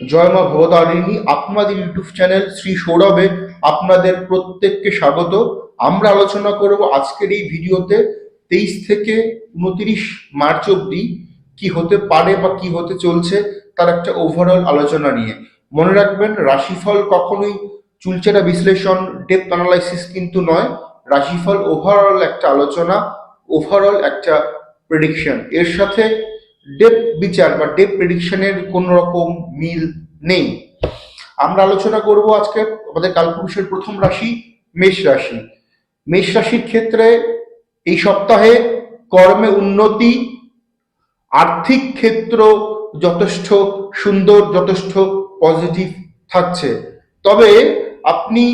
জয় মা ভবতারিণী, আপনাদের YouTube channel Shri সৌরভে আপনাদের প্রত্যেককে স্বাগত। আমরা আলোচনা করব আজকের এই ভিডিওতে তেইশ থেকে উনত্রিশ মার্চ অব্দি কি হতে পারে বা কি হতে চলছে তার একটা ওভারঅল আলোচনা নিয়ে। মনে রাখবেন, রাশিফল কখনোই চুলচেরা বিশ্লেষণ ডেপথ অ্যানালাইসিস কিন্তু নয়। রাশিফল ওভারঅল একটা আলোচনা ওভারঅল একটা প্রেডিকশন এর সাথে ডেপ বিচার বা ডেপ প্রেডিকশনের কোন রকম মিল নেই। আমরা আলোচনা করব আজকে আমাদের কালপুরুষের প্রথম রাশি, মেষ রাশি। মেষ রাশির ক্ষেত্রে এই সপ্তাহে কর্মে উন্নতি, আর্থিক ক্ষেত্র যথেষ্ট সুন্দর, যথেষ্ট পজিটিভ থাকছে। তবে আপনি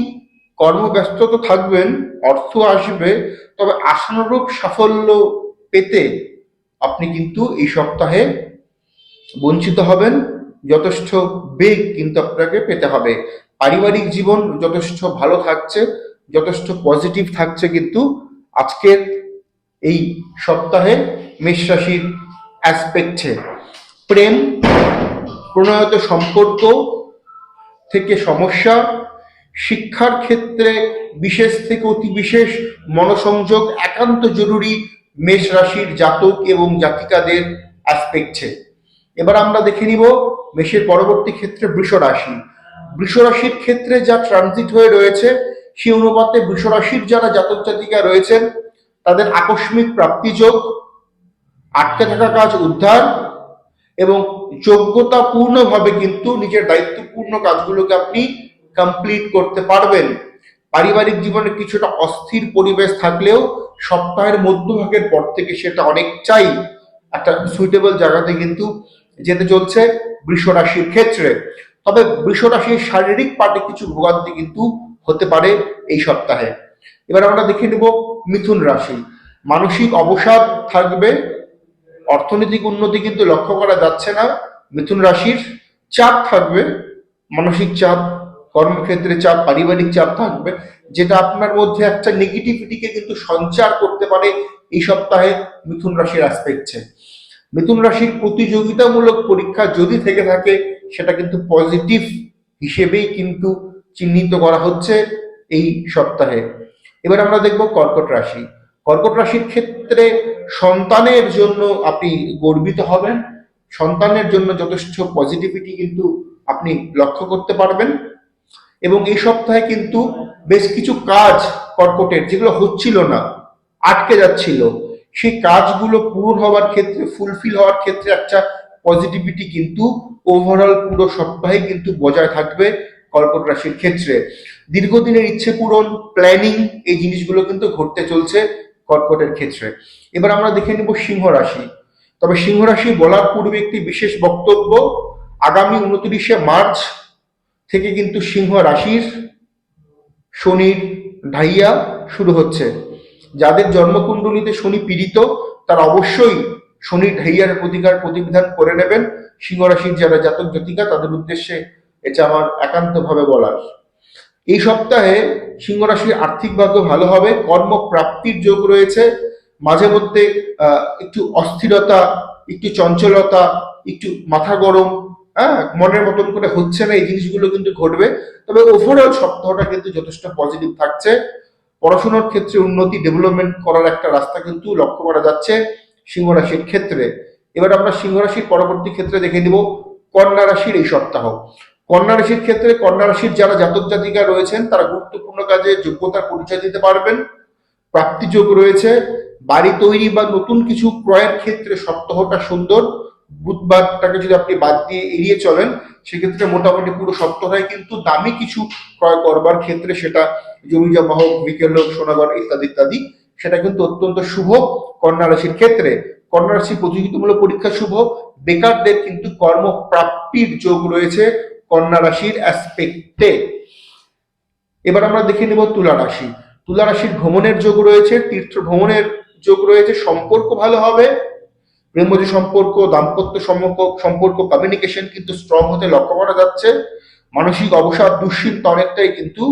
কর্মব্যস্ত তো থাকবেন, অর্থ আসবে, তবে আশানুরূপ সাফল্য পেতে আপনি কিন্তু এই সপ্তাহে বঞ্চিত হবেন, যথেষ্ট বেগ কিন্তু আপনাকে পেতে হবে। পারিবারিক জীবন যথেষ্ট ভালো থাকছে, যথেষ্ট পজিটিভ থাকছে কিন্তু আজকের এই সপ্তাহে মেষ রাশির অ্যাসপেক্টে প্রেম, প্রণয়ত সম্পর্ক থেকে সমস্যা, শিক্ষার ক্ষেত্রে বিশেষ থেকে অতি বিশেষ মনোসংযোগ একান্ত জরুরি মেষ রাশির জাতক এবং জাতিকাদের অ্যাসপেক্টে এবার আমরা দেখে নিব মেষের পরবর্তী ক্ষেত্রে বৃষ রাশি। বৃষ রাশির ক্ষেত্রে যা ট্রানজিট হয়ে রয়েছে, সেই অনুপাতে বৃষ রাশির যারা জাতক জাতিকা রয়েছেন, তাদের আকস্মিক প্রাপ্তিযোগ, আটকে থাকা কাজ উদ্ধার এবং যোগ্যতাপূর্ণভাবে কিন্তু নিজের দায়িত্বপূর্ণ কাজগুলোকে আপনি কমপ্লিট করতে পারবেন। পারিবারিক জীবনে কিছুটা অস্থির পরিবেশ থাকলেও সপ্তাহের মধ্যভাগের পর থেকে সেটা অনেকটাই একটা সুইটেবল জায়গাতে কিন্তু যেতে চলছে বৃষ রাশির ক্ষেত্রে। তবে বৃষ রাশির শারীরিক পাটে কিছু ভোগান্তি কিন্তু হতে পারে এই সপ্তাহে। এবার আমরা দেখে নেব মিথুন রাশি। মানসিক অবসাদ থাকবে, অর্থনৈতিক উন্নতি কিন্তু লক্ষ্য করা যাচ্ছে না মিথুন রাশির। চাপ থাকবে, মানসিক চাপ কর্মক্ষেত্রে চাপ, পারিবারিক চাপ থাকবে, যেটা আপনার মধ্যে একটা নেগেটিভিটিকে কিন্তু সঞ্চার করতে পারে এই সপ্তাহে মিথুন রাশির অ্যাসপেক্টে মিথুন রাশির প্রতিযোগিতামূলক পরীক্ষা যদি থেকে থাকে, সেটা কিন্তু পজিটিভ হিসেবেই কিন্তু চিহ্নিত করা হচ্ছে এই সপ্তাহে। এবার আমরা দেখব কর্কট রাশি। কর্কট রাশির ক্ষেত্রে সন্তানের জন্য আপনি গর্বিত হবেন। সন্তানের জন্য যথেষ্ট পজিটিভিটি কিন্তু আপনি লক্ষ্য করতে পারবেন। এবং এই সপ্তাহে কিন্তু বেশ কিছু কাজ কর্কটের, যেগুলো হচ্ছিল না, আটকে যাচ্ছিল। সেই কাজগুলো পূরণ হওয়ার ক্ষেত্রে ফুলফিল হওয়ার ক্ষেত্রে একটা পজিটিভিটি কিন্তু ওভারঅল পুরো সপ্তাহে কিন্তু বজায় থাকবে কর্কট রাশির ক্ষেত্রে। দীর্ঘদিনের ইচ্ছে পূরণ প্ল্যানিং এই জিনিসগুলো কিন্তু ঘটতে চলছে কর্কটের ক্ষেত্রে। এবার আমরা দেখে নিব সিংহ রাশি। তবে সিংহ রাশি বলার পূর্বে একটি বিশেষ বক্তব্য, আগামী উনত্রিশে মার্চ থেকে কিন্তু সিংহ রাশির শনির ঢাইয়া শুরু হচ্ছে। যাদের জন্মকুণ্ডলিতে শনি পীড়িত, তারা অবশ্যই শনির ঢাইয়ার প্রতিকার প্রতিবিধান করে নেবেন। সিংহ রাশির যারা জাতক জাতিকা, তাদের উদ্দেশ্যে এটা আমার একান্তভাবে বলার। এই সপ্তাহে সিংহ রাশির আর্থিক ভাগ্য ভালো হবে, কর্মপ্রাপ্তির যোগ রয়েছে। মাঝে মধ্যে একটু অস্থিরতা, একটু চঞ্চলতা, একটু মাথা গরম হ্যাঁ মনের মতন করে হচ্ছে না, এই জিনিসগুলো কিন্তু ঘটবে। তবে ওভারঅল সপ্তাহটা কিন্তু যথেষ্ট পজিটিভ থাকছে। পড়াশোনার ক্ষেত্রে উন্নতি ডেভেলপমেন্ট করার একটা রাস্তা কিন্তু লক্ষ্য করা যাচ্ছে সিংহ রাশির ক্ষেত্রে। এবার আমরা সিংহ রাশির পরবর্তী ক্ষেত্রে দেখে নিব কন্যা রাশির এই সপ্তাহ। কন্যা রাশির ক্ষেত্রে কন্যা রাশির যারা জাতক জাতিকা রয়েছেন, তারা গুরুত্বপূর্ণ কাজে যোগ্যতার পরিচয় দিতে পারবেন, প্রাপ্তিযোগ রয়েছে, বাড়ি তৈরি বা নতুন কিছু ক্রয়ের ক্ষেত্রে সপ্তাহটা সুন্দর বুধবারটাকে যদি আপনি বাদ দিয়ে এড়িয়ে চলেন, সেক্ষেত্রে মোটামুটি পুরো সপ্তাহে কিন্তু দামি কিছু ক্রয় করবার ক্ষেত্রে সেটা জমি জমা হোক, বিকেল হোক, সোনাগর ইত্যাদি ইত্যাদি, সেটা কিন্তু অত্যন্ত শুভ কন্যা রাশির ক্ষেত্রে। কন্যা প্রতিযোগিতামূলক পরীক্ষা শুভ, বেকারদের কিন্তু কর্মপ্রাপ্তির যোগ রয়েছে কন্যা রাশির অ্যাসপেক্টে এবার আমরা দেখে নেব তুলা রাশি। তুলা রাশির ভ্রমণের যোগ রয়েছে, তীর্থ ভ্রমণের যোগ রয়েছে, সম্পর্ক ভালো হবে প্রেমজ সম্পর্ক, দাম্পত্য সম্পর্ক সম্পর্ক কমিউনিকেশন কিন্তু স্ট্রং হতে লক্ষ্য করা যাচ্ছে। মানসিক অবসাদ, দুশ্চিন্তা অনেকটাই কিন্তু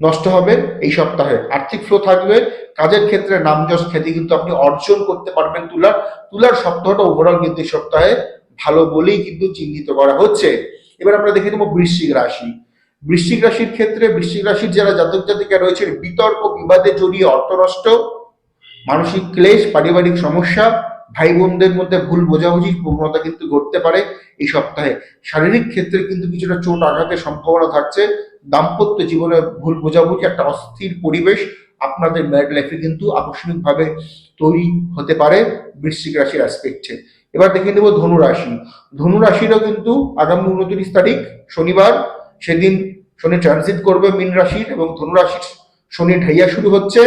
নষ্ট হবে এই সপ্তাহে। আর্থিক ফ্লো থাকবে কাজের ক্ষেত্রে নামযশ খ্যাতি কিন্তু আপনি অর্জন করতে পারবেন তুলার। তুলার সপ্তাহটা ওভারঅল কিন্তু এই সপ্তাহে ভালো বলেই কিন্তু চিহ্নিত করা হচ্ছে। এবার আমরা দেখে নেব বৃশ্চিক রাশি। বৃশ্চিক রাশির ক্ষেত্রে বৃশ্চিক রাশির যারা জাতক জাতিকা রয়েছেন, বিতর্ক বিবাদে জড়িয়ে অর্থ নষ্ট মানসিক ক্লেশ, পারিবারিক সমস্যা ভাই বোনদের মধ্যে ভুল বোঝাবুঝির প্রবণতা কিন্তু ঘটতে পারে এই সপ্তাহে। শারীরিক ক্ষেত্রে কিন্তু কিছুটা চোট আঘাতের সম্ভাবনা থাকছে। দাম্পত্য জীবনে ভুল বোঝাবুঝি, একটা অস্থির পরিবেশ আপনাদের ম্যারিড লাইফে কিন্তু আকস্মিকভাবে তৈরি হতে পারে বৃশ্চিক রাশির অ্যাসপেক্টে এবার দেখে নেব ধনু রাশি। ধনু রাশিরও কিন্তু আগামী উনত্রিশ তারিখ শনিবার। সেদিন শনি ট্রানজিট করবে মীন রাশির এবং ধনু রাশির শনি ঢাইয়া শুরু হচ্ছে,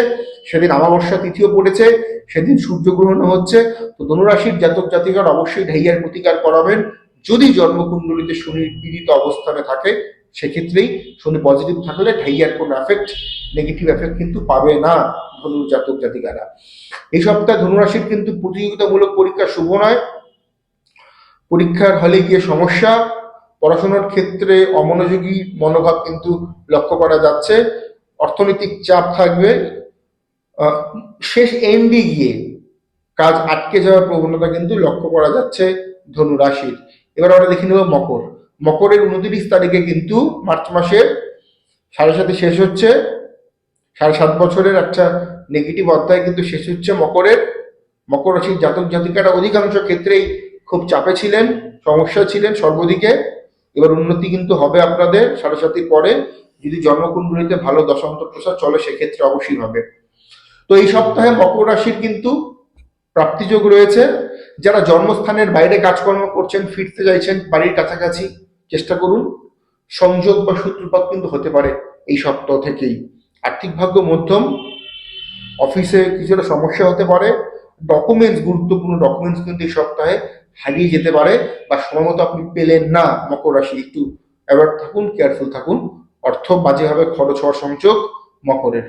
সেদিন আমাবস্যা তিথিও পড়েছে, সেদিন সূর্যগ্রহণ হচ্ছে। তো ধনুরাশির জাতক জাতিকার অবশ্যই ঢাইয়ার প্রতিকার করাবেন। যদি জন্মকুণ্ডলিতে শনির পীড়িত অবস্থানে থাকে, সেক্ষেত্রেই শনি পজিটিভ থাকলে ঢাইয়ার কোনো এফেক্ট নেগেটিভ এফেক্ট কিন্তু পাবে না ধনুর জাতক জাতিকারা। এই সপ্তাহে ধনুরাশির কিন্তু প্রতিযোগিতামূলক পরীক্ষা শুভ নয়। পরীক্ষার হলে গিয়ে সমস্যা। পড়াশোনার ক্ষেত্রে অমনোযোগী মনোভাব কিন্তু লক্ষ্য করা যাচ্ছে। অর্থনৈতিক চাপ থাকবে শেষ এন্ডে গিয়ে কাজ আটকে যাওয়ার প্রবণতা কিন্তু লক্ষ্য করা যাচ্ছে ধনু রাশির এবার আমরা দেখে নেব মকর। মকরের উনত্রিশ তারিখে কিন্তু মার্চ মাসের সাড়ে সাথে শেষ হচ্ছে, সাড়ে সাত বছরের একটা নেগেটিভ অধ্যায় কিন্তু শেষ হচ্ছে মকরের। মকর রাশির জাতক জাতিকারা অধিকাংশ ক্ষেত্রেই খুব চাপে ছিলেন সমস্যা ছিলেন সর্বদিকে। এবার উন্নতি কিন্তু হবে আপনাদের সাড়ে সাতির পরে। যদি জন্মকুণ্ডলিতে ভালো দশান্ত প্রসার চলে, সেক্ষেত্রে অবশ্যই হবে। তো এই সপ্তাহে মকর রাশির কিন্তু প্রাপ্তিযোগ রয়েছে। যারা জন্মস্থানের বাইরে কাজকর্ম করছেন, ফিরতে চাইছেন, বাড়ির কাছাকাছি, চেষ্টা করুন। সংযোগ বা সূত্রপাত কিন্তু হতে পারে এই সপ্তাহ থেকেই। আর্থিক ভাগ্য মধ্যম, অফিসে কিছুটা সমস্যা হতে পারে। ডকুমেন্টস গুরুত্বপূর্ণ ডকুমেন্টস কিন্তু এই সপ্তাহে হারিয়ে যেতে পারে বা সময় মতো আপনি পেলেন না মকর রাশি। একটু অ্যাওয়ার্ড থাকুন কেয়ারফুল থাকুন। অর্থ বাজেভাবে খরচ হওয়ার সংযোগ মকরের।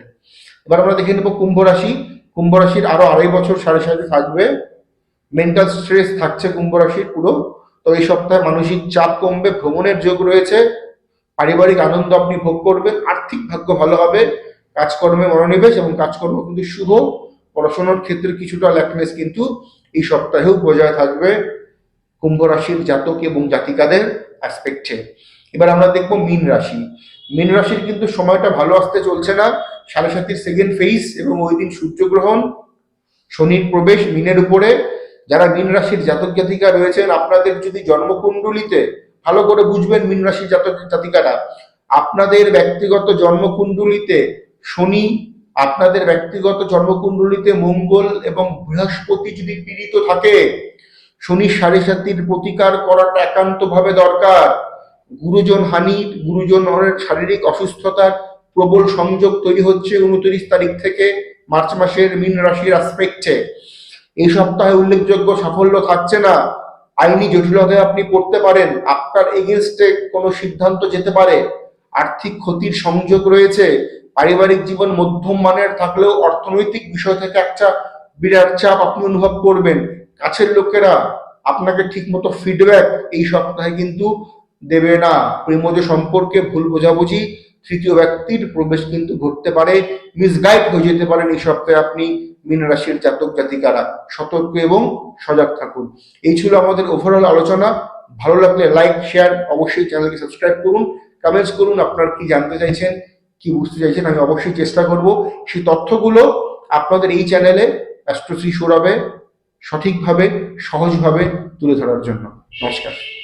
এবার আমরা দেখে নেব কুম্ভ রাশি। কুম্ভ রাশির আরও আড়াই বছর সাড়ে সাথে থাকবে। মেন্টাল স্ট্রেস থাকছে কুম্ভ রাশির পুরো। তো এই সপ্তাহে মানসিক চাপ কমবে, ভ্রমণের যোগ রয়েছে। পারিবারিক আনন্দ আপনি ভোগ করবেন, আর্থিক ভাগ্য ভালো হবে। কাজকর্মে মনোনিবেশ এবং কাজকর্ম কিন্তু শুভ। পড়াশোনার ক্ষেত্রে কিছুটা ল্যাকনেস কিন্তু এই সপ্তাহেও বজায় থাকবে। কুম্ভ রাশির জাতক এবং জাতিকাদের অ্যাসপেক্টে এবার আমরা দেখব মীন রাশি। মীন রাশির কিন্তু সময়টা ভালো আসতে চলছে না। সাড়ে সাতির সেকেন্ড ফেজ এবং ওই দিন সূর্যগ্রহণ, শনির প্রবেশ মিনের উপরে। যারা মীন রাশির জাতক জাতিকা রয়েছেন, আপনাদের যদি জন্মকুণ্ডলিতে ভালো করে বুঝবেন মীন রাশির জাতক জাতিকারা, আপনাদের ব্যক্তিগত জন্মকুণ্ডলিতে শনি, আপনাদের ব্যক্তিগত জন্মকুণ্ডলিতে মঙ্গল এবং বৃহস্পতি যদি পীড়িত থাকে শনি সাড়ে সাতির প্রতিকার করাটা একান্তভাবে দরকার। গুরুজন হানি গুরুজনের শারীরিক অসুস্থতার প্রবল সংযোগ তৈরি হচ্ছে উনত্রিশ তারিখ থেকে মার্চ মাসের মীন রাশির আসপেক্টে এই সপ্তাহে উল্লেখযোগ্য সাফল্য থাকছে না। আইনি জটিলতায় আপনি পড়তে পারেন। আপনার এগেনস্টে কোনো সিদ্ধান্ত যেতে পারে। আর্থিক ক্ষতির সংযোগ রয়েছে। পারিবারিক জীবন মধ্যম মানের থাকলেও অর্থনৈতিক বিষয় থেকে একটা বিরাট চাপ আপনি অনুভব করবেন। কাছের লোকেরা আপনাকে ঠিকমতো ফিডব্যাক এই সপ্তাহে কিন্তু দেবে না। প্রেমজ সম্পর্কে ভুল বোঝাবুঝি, তৃতীয় ব্যক্তির প্রবেশ কিন্তু ঘটতে পারে মিসগাইড হয়ে যেতে পারেন এই সপ্তাহে আপনি মীন রাশির জাতক জাতিকারা। সতর্ক এবং সজাগ থাকুন। এই ছিল আমাদের ওভারঅল আলোচনা। ভালো লাগলে লাইক শেয়ার অবশ্যই চ্যানেলকে সাবস্ক্রাইব করুন। কমেন্টস করুন, আপনার কি জানতে চাইছেন, কি বুঝতে চাইছেন, আমি অবশ্যই চেষ্টা করব। সেই তথ্যগুলো আপনাদের এই চ্যানেলে অ্যাস্ট্রোশ্রী সৌরভে সঠিকভাবে, সহজভাবে তুলে ধরার জন্য। নমস্কার।